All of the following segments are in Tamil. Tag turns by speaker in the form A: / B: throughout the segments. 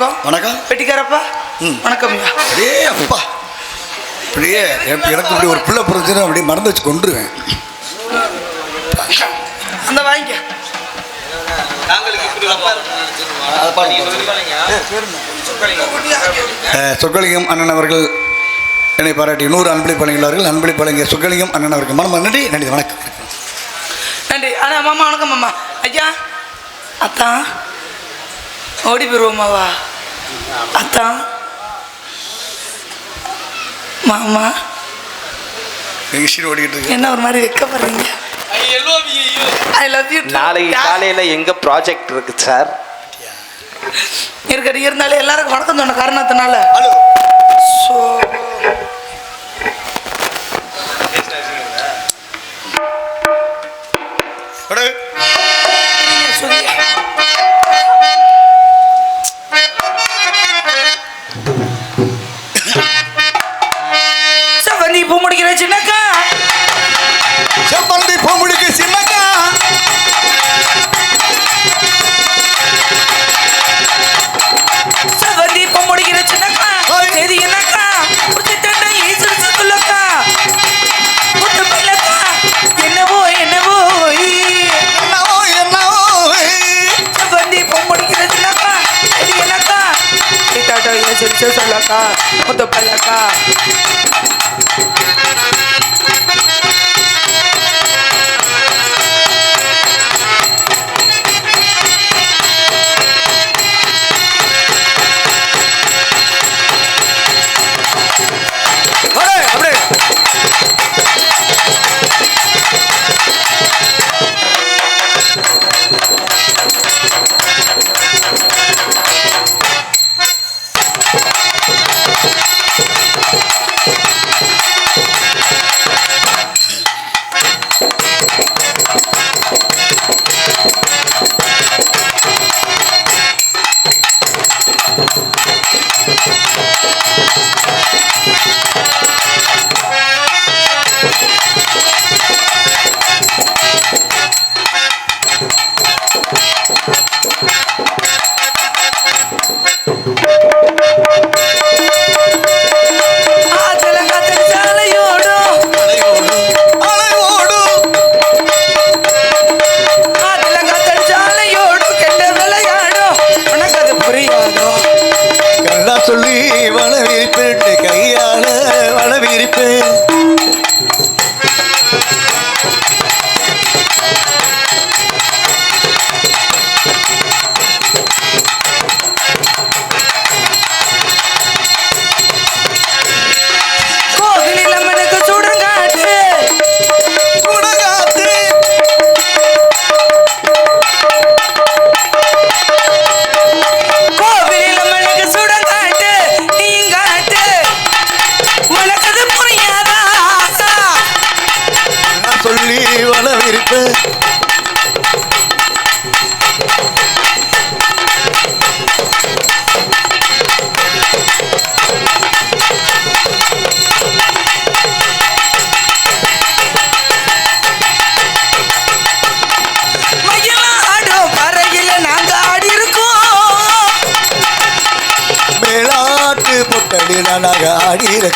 A: வணக்கம்.
B: வணக்கம்.
A: வெட்டிக்காரப்பா
B: ம்.
A: வணக்கம்.
B: அப்படியே அப்பா. அப்படியே எனக்கு இப்படி ஒரு பிள்ளை பிறந்துச்சுன்னா அப்படியே மறந்து வச்சு கொண்டுருவேன்
A: அந்த வாங்கிக்க.
B: சொக்கலிங்கம் அண்ணன் அவர்கள் என்னை பாராட்டி நூறு அன்பளிப்பு வழங்கியுள்ளார்கள் அன்பளிப்பு வழங்கிய சொக்கலிங்கம் அண்ணன் அவருக்கு மனம் நன்றி நன்றி வணக்கம்.
A: நன்றி. அண்ணா மாமா வணக்கம் மாமா. ஐயா அத்தான் ஓடி போயிருவோமாவா அத்தான் மாமா.
B: நிகழ்ச்சியில் ஓடிக்கிட்டு இருக்கு?
A: என்ன ஒரு மாதிரி வைக்கப்படுறீங்க? ஐ லவ் யூ
C: நாளைக்கு காலையில எங்க ப்ராஜெக்ட் இருக்கு சார்
A: இருந்தாலும் எல்லாருக்கும் வணக்கம் சொன்ன காரணத்தினால.
B: ஹலோ
A: ஸோ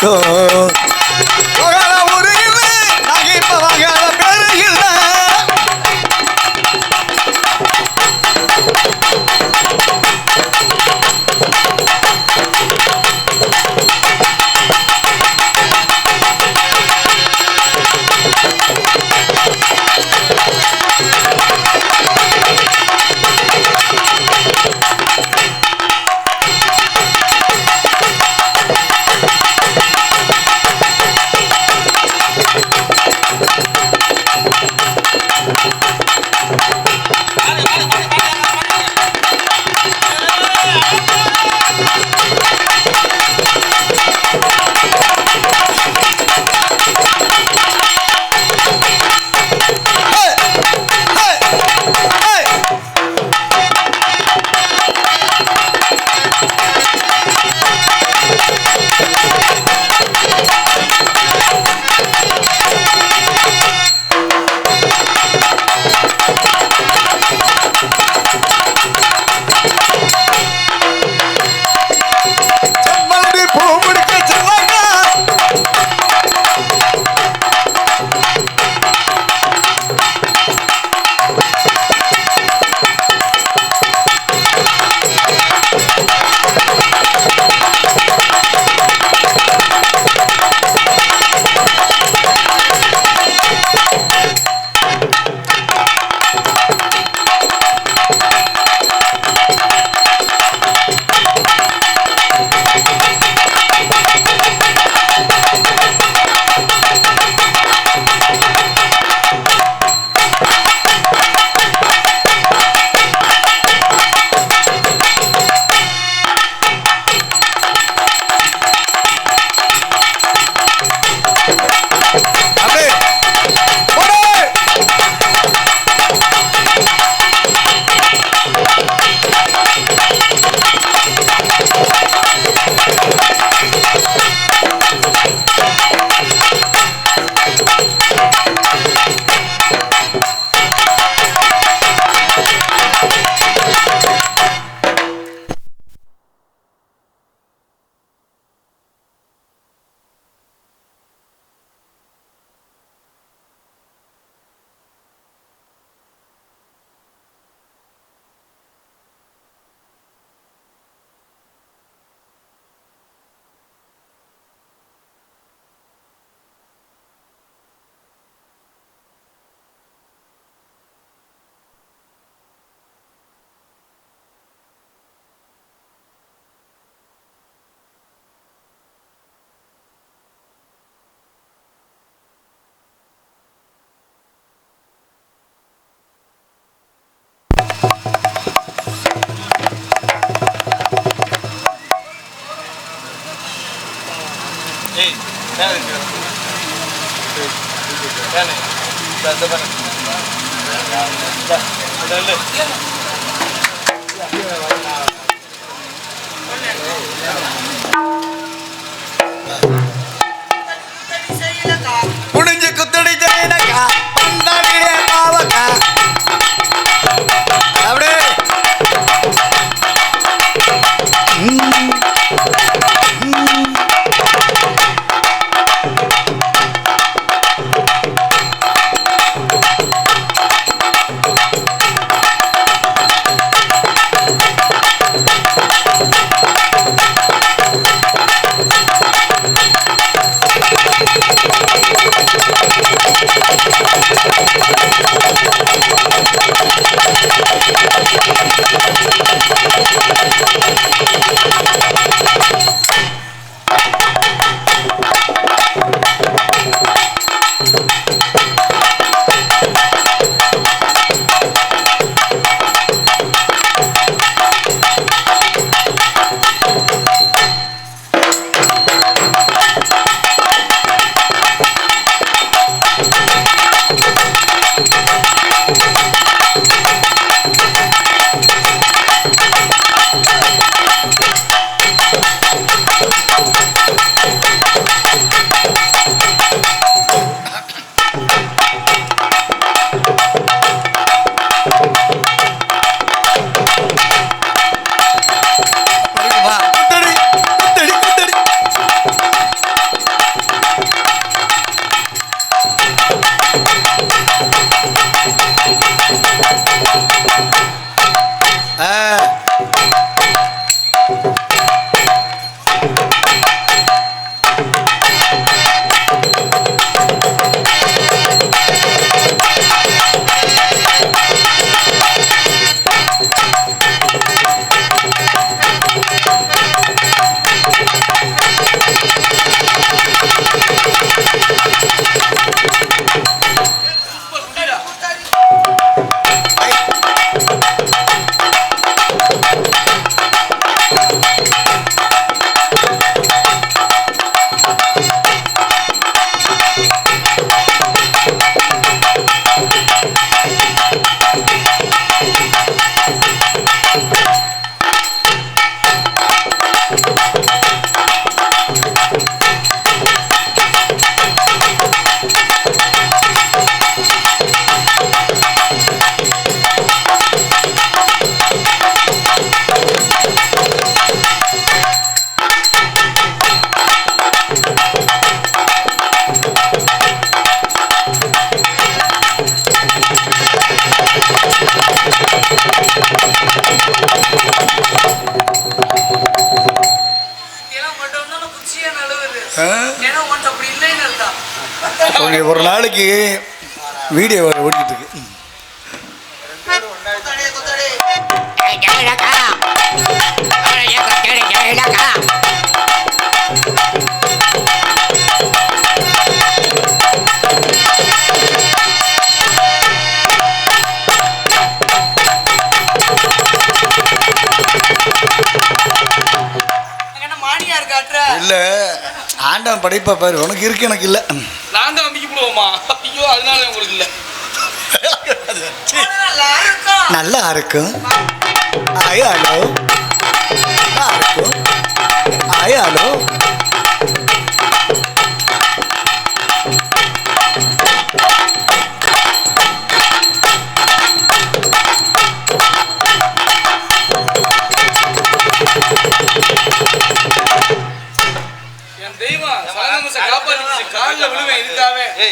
B: তো முடிஞ்சு குத்தடி ஜெயனக்கா நாளைக்கு வீடியோ ஓடிக்கிட்டு இருக்கு. இல்ல. ஆண்டவன் படைப்பா பாரு உனக்கு இருக்கு எனக்கு இல்ல.
D: நான் தான் நம்பிக்கை போடுவோமா ஐயோ அதனால உங்களுக்கு இல்ல.
A: நல்லா இருக்கும்.
B: இருக்கும் ஆயாலோ நல்லா இருக்கும். ஆயாலோ
D: என்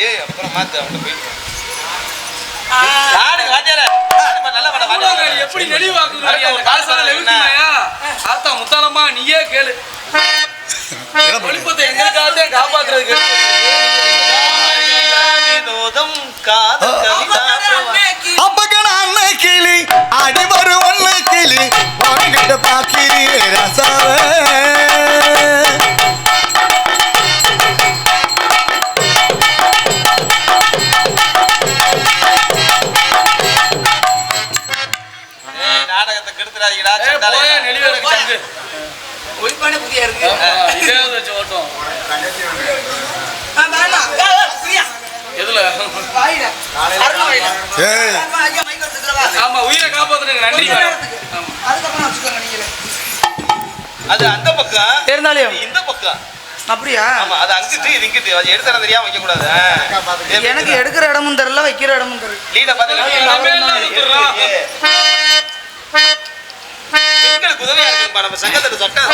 C: ஏய் அப்புறம் மாத்து அவன்கிட்ட போயிட்டு வாத்தியார
D: எப்படி ஆத்தா நீயே கேளு. ஒளிப்பத்தை எங்களுக்காகத்தான் காப்பாத்துறதுக்கு
B: அப்பக்கன அண்ணன் கிளி அடி ஒண்ணு கிளி உனக்கிட்ட பாக்கிரி ரசாவே.
A: ஆமா,
D: உயிரை காப்பாத்துறதுக்கு நன்றி.
A: அதுக்கப்புறம் வச்சுக்கோங்க நீங்களே.
C: அது அந்த பக்கம்
A: இருந்தாலும்.
C: இது இந்த பக்கம்
A: அப்படியா?
C: ஆமா அது அங்கிட்டு இது இங்கிட்டு. அது எடுத்து தரம் தெரியாம வைக்க கூடாது
A: எனக்கு எடுக்கிற இடமும் தெரியல வைக்கிற இடமும் தெரியல.
C: லீட பாத்தீங்கன்னா உதவியா இருக்குப்பா நம்ம சட்டம்